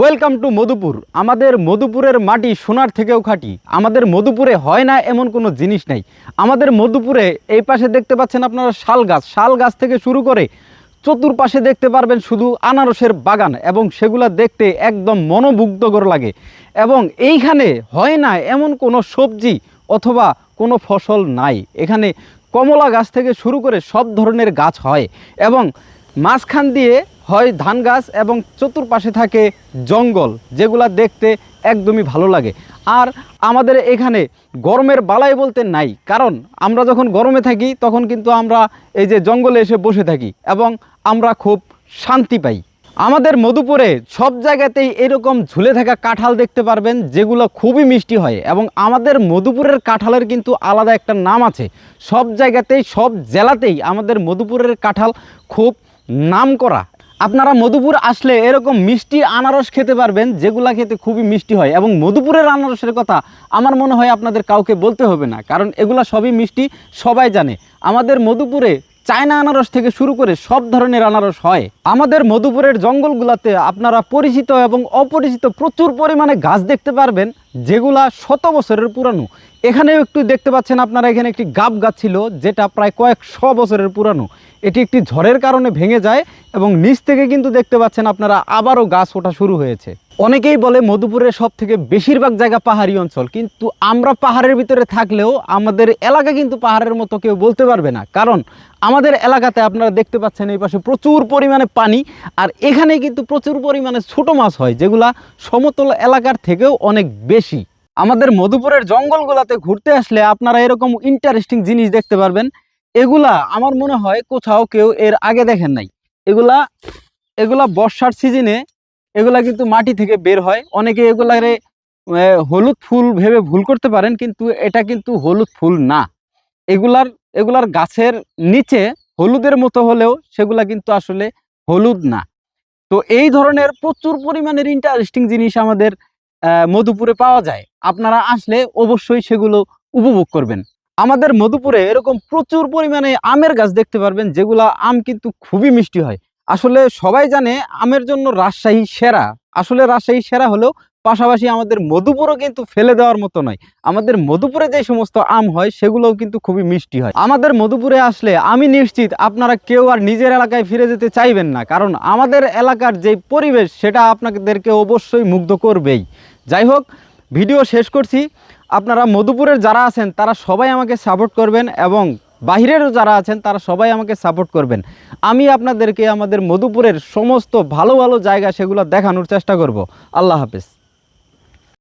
Welcome to Madhupur আমাদের মধুপুরের মাটি সোনার থেকেও খাঁটি। আমাদের মধুপুরে হয় না এমন কোনো জিনিস নাই। আমাদের মধুপুরে এই পাশে দেখতে পাচ্ছেন আপনারা শাল গাছ। শাল গাছ থেকে শুরু করে চতুর্পাশে দেখতে পারবেন শুধু আনারসের বাগান এবং সেগুলা দেখতে একদম মনোমুগ্ধকর লাগে। এবং এইখানে হয় না এমন কোনো সবজি অথবা কোনো ফসল নাই। এখানে কমলা গাছ থেকে শুরু করে সব ধরনের গাছ হয়। এবং মাঝখান দিয়ে হয় ধান গাছ এবং চতুর্পাশে থাকে জঙ্গল, যেগুলা দেখতে একদমই ভালো লাগে। আর আমাদের এখানে গরমের বালাই বলতে নাই, কারণ আমরা যখন গরমে থাকি, তখন কিন্তু আমরা এই যে জঙ্গলে এসে বসে থাকি এবং আমরা খুব শান্তি পাই। আমাদের মধুপুরে সব জায়গাতেই এরকম ঝুলে থাকা কাঁঠাল দেখতে পারবেন, যেগুলো খুবই মিষ্টি হয় এবং আমাদের মধুপুরের কাঁঠালের কিন্তু আলাদা একটা নাম আছে। সব জায়গাতেই, সব জেলাতেই আমাদের মধুপুরের কাঁঠাল খুব নাম করা আপনারা মধুপুর আসলে এরকম মিষ্টি আনারস খেতে পারবেন, যেগুলো খেতে খুবই মিষ্টি হয়। এবং মধুপুরের আনারসের কথা আমার মনে হয় আপনাদের কাউকে বলতে হবে না, কারণ এগুলো সবই মিষ্টি, সবাই জানে। আমাদের মধুপুরে চায়না আনারস থেকে শুরু করে সব ধরনের আনারস হয়। আমাদের মধুপুরের জঙ্গলগুলাতে আপনারা পরিচিত এবং অপরিচিত প্রচুর পরিমাণে গাছ দেখতে পারবেন, যেগুলা শত বছরের পুরানো। এখানেও একটু দেখতে পাচ্ছেন আপনারা, এখানে একটি গাব গাছ ছিল, যেটা প্রায় কয়েকশো বছরের পুরানো। এটি একটি ঝড়ের কারণে ভেঙে যায় এবং নিচ থেকে কিন্তু দেখতে পাচ্ছেন আপনারা আবারও গাছ ওঠা শুরু হয়েছে। অনেকেই বলে মধুপুরের সব থেকে বেশিরভাগ জায়গা পাহাড়ি অঞ্চল, কিন্তু আমরা পাহাড়ের ভিতরে থাকলেও আমাদের এলাকা কিন্তু পাহাড়ের মতো কেউ বলতে পারবে না। কারণ আমাদের এলাকাতে আপনারা দেখতে পাচ্ছেন এই পাশে প্রচুর পরিমাণে পানি, আর এখানে কিন্তু প্রচুর পরিমাণে ছোট মাছ হয়, যেগুলা সমতল এলাকার থেকেও অনেক বেশি। আমাদের মধুপুরের জঙ্গলগুলাতে ঘুরতে আসলে আপনারা এরকম ইন্টারেস্টিং জিনিস দেখতে পারবেন। এগুলা আমার মনে হয় কোথাও কেউ এর আগে দেখেন নাই। এগুলা এগুলা বর্ষার সিজনে এগুলা কিন্তু মাটি থেকে বের হয়। অনেকে এগুলারে হলুদ ফুল ভেবে ভুল করতে পারেন, কিন্তু এটা কিন্তু হলুদ ফুল না। এগুলার এগুলার গাছের নিচে হলুদের মতো হলেও সেগুলা কিন্তু আসলে হলুদ না। তো এই ধরনের প্রচুর পরিমাণের ইন্টারেস্টিং জিনিস আমাদের মধুপুরে পাওয়া যায়। আপনারা আসলে অবশ্যই সেগুলো উপভোগ করবেন। আমাদের মধুপুরে এরকম প্রচুর পরিমাণে আমের গাছ দেখতে পারবেন, যেগুলো আম কিন্তু খুবই মিষ্টি হয়। আসলে সবাই জানে আমের জন্য রাজশাহী সেরা। আসলে রাজশাহী সেরা হলেও পাশাপাশি আমাদের মধুপুরও কিন্তু ফেলে দেওয়ার মতো নয়। আমাদের মধুপুরে যে সমস্ত আম হয়, সেগুলোও কিন্তু খুবই মিষ্টি হয়। আমাদের মধুপুরে আসলে আমি নিশ্চিত আপনারা কেউ আর নিজের এলাকায় ফিরে যেতে চাইবেন না, কারণ আমাদের এলাকার যে পরিবেশ, সেটা আপনাদেরকে অবশ্যই মুগ্ধ করবেই। যাই হোক, ভিডিও শেষ করছি। আপনারা মধুপুরের যারা আছেন, তারা সবাই আমাকে সাপোর্ট করবেন এবং বাহিরেরও যারা আছেন, তারা সবাই আমাকে সাপোর্ট করবেন। আমি আপনাদেরকে আমাদের মধুপুরের সমস্ত ভালো ভালো জায়গা, সেগুলো দেখানোর চেষ্টা করব। আল্লাহ হাফেজ।